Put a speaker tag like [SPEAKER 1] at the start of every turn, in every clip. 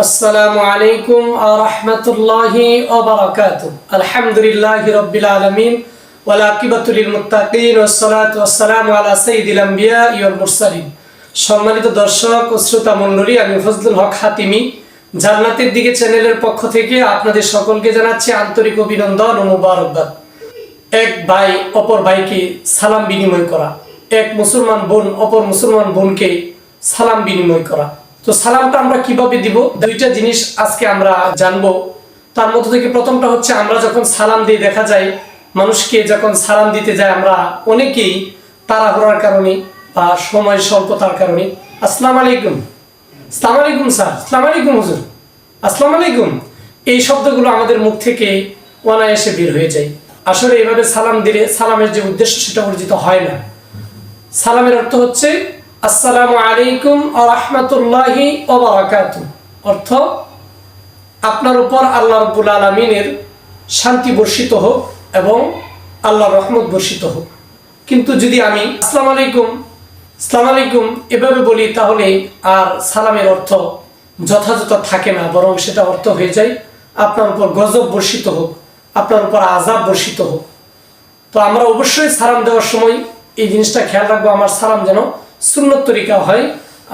[SPEAKER 1] আসসালামু আলাইকুম আরহামতুল্লাহি আলহামদুলিল্লাহি রব্বিল আলমিন। ওয়ালাকিবাতুলিল মুত্তাকিন ওয়াসসালাতু ওয়াসসালামু আলা সাইয়্যিদিল আমবিয়া ওয়াল মুরসালিন। সম্মানিত দর্শক ও শ্রোতা মণ্ডলী, আমি ফজলুল হক হাতিমি। জান্নাতের দিকে চ্যানেলের পক্ষ থেকে আপনাদের সকলকে জানাচ্ছি আন্তরিক অভিনন্দন ও মুবারকবাদ। এক ভাই অপর ভাইকে সালাম বিনিময় করা। এক মুসলমান বোন অপর মুসলমান বোনকে সালাম বিনিময় করা। তো সালামটা আমরা কীভাবে দিব? দুইটা জিনিস আজকে আমরা জানব। তার মধ্যে থেকে প্রথমটা হচ্ছে, আমরা যখন সালাম দিয়ে দেখা যায়, মানুষকে যখন সালাম দিতে যায়, আমরা অনেকেই তাড়াহুড়ার কারণে বা সময় স্বল্পতার কারণে। আসসালামু আলাইকুম। আসসালামু আলাইকুম, স্যার। আসসালামু আলাইকুম, হুজুর। আসসালাম আলাইকুম। এই শব্দগুলো আমাদের মুখ থেকে অনায়াসে বের হয়ে যায়। আসলে এভাবে সালাম দিলে, সালামের যে উদ্দেশ্য সেটা অর্জিত হয় না। সালামের অর্থ হচ্ছে আসসালামু আলাইকুম আ রহমতুল্লাহি ওবরাকাতু অর্থ, আপনার উপর আল্লাহ রব্বুল আলমিনের শান্তি বর্ষিত হোক এবং আল্লাহর রহমত বর্ষিত হোক। কিন্তু যদি আমি আসসালাম আলাইকুম সালাম আলাইকুম এভাবে বলি, তাহলে আর সালামের অর্থ যথাযথ থাকে না, বরং সেটা অর্থ হয়ে যায় আপনার উপর গজব বর্ষিত হোক, আপনার উপর আজাব বর্ষিত হোক। তো আমরা অবশ্যই সালাম দেওয়ার সময় এই জিনিসটা খেয়াল রাখব, আমার সালাম যেন সুন্নত তরিকা হয়,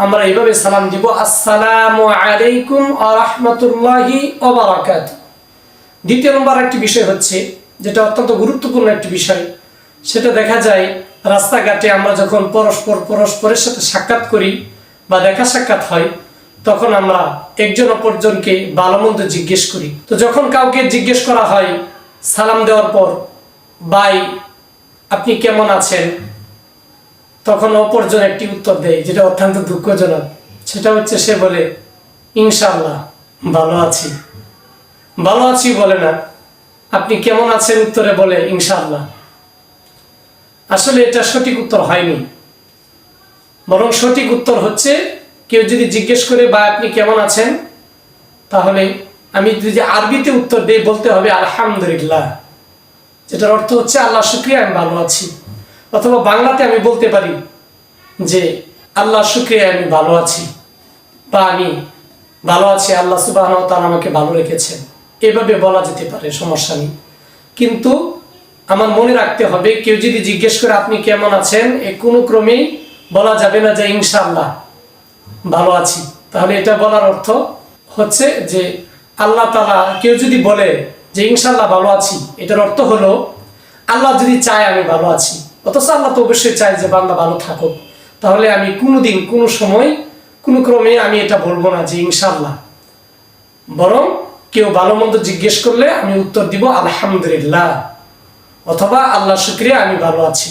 [SPEAKER 1] আমরা এইভাবে সালাম দিব, আসসালামু আলাইকুম আ রহমতুল্লাহি ওবারাকাত দ্বিতীয় নম্বর একটি বিষয় হচ্ছে, যেটা অত্যন্ত গুরুত্বপূর্ণ একটি বিষয়, সেটা দেখা যায়, রাস্তাঘাটে আমরা যখন পরস্পর পরস্পরের সাথে সাক্ষাৎ করি বা দেখা সাক্ষাৎ হয়, তখন আমরা একজন অপরজনকে ভালো মন্দ জিজ্ঞেস করি। তো যখন কাউকে জিজ্ঞেস করা হয়, সালাম দেওয়ার পর বাই আপনি কেমন আছেন? তখন অপরজন একটি উত্তর দেয়, যেটা অত্যন্ত দুঃখজনক। সেটা হচ্ছে, সে বলে ইনশাল্লাহ ভালো আছি। ভালো আছি বলে না। আপনি কেমন আছেন? উত্তরে বলে, ইনশাআল্লাহ। আসলে এটা সঠিক উত্তর হয়নি। বরং সঠিক উত্তর হচ্ছে, কেউ যদি জিজ্ঞেস করে বা আপনি কেমন আছেন? তাহলে আমি যদি আরবিতে উত্তর দিই, বলতে হবে, আলহামদুলিল্লাহ। যেটার অর্থ হচ্ছে, আল্লাহ, শুক্রিয়া, আমি ভালো আছি। অথবা বাংলাতে আমি বলতে পারি যে, আল্লাহ শুক্রিয়া আমি ভালো আছি বা আমি ভালো আছি, আল্লাহ সুবাহ তার আমাকে ভালো রেখেছেন। এভাবে বলা যেতে পারে, সমস্যা নেই। কিন্তু আমার মনে রাখতে হবে, কেউ যদি জিজ্ঞেস করে আপনি কেমন আছেন, এ কোনো ক্রমেই বলা যাবে না যে ইনশাল্লাহ ভালো আছি। তাহলে এটা বলার অর্থ হচ্ছে যে, আল্লাহ তালা কেউ যদি বলে যে ইনশাল্লাহ ভালো আছি, এটার অর্থ হলো, আল্লাহ যদি চায় আমি ভালো আছি অথচ আল্লাহ তো অবশ্যই চাই যে বান্দা ভালো থাকুক। তাহলে আমি কোনো দিন কোনো সময়, কোনো ক্রমে আমি এটা বলব না যে ইনশাল্লাহ বরং কেউ ভালো মন্দ জিজ্ঞেস করলে আমি উত্তর দিব, আলহামদুলিল্লাহ। অথবা আল্লাহ শুক্রিয়া, আমি ভালো আছি।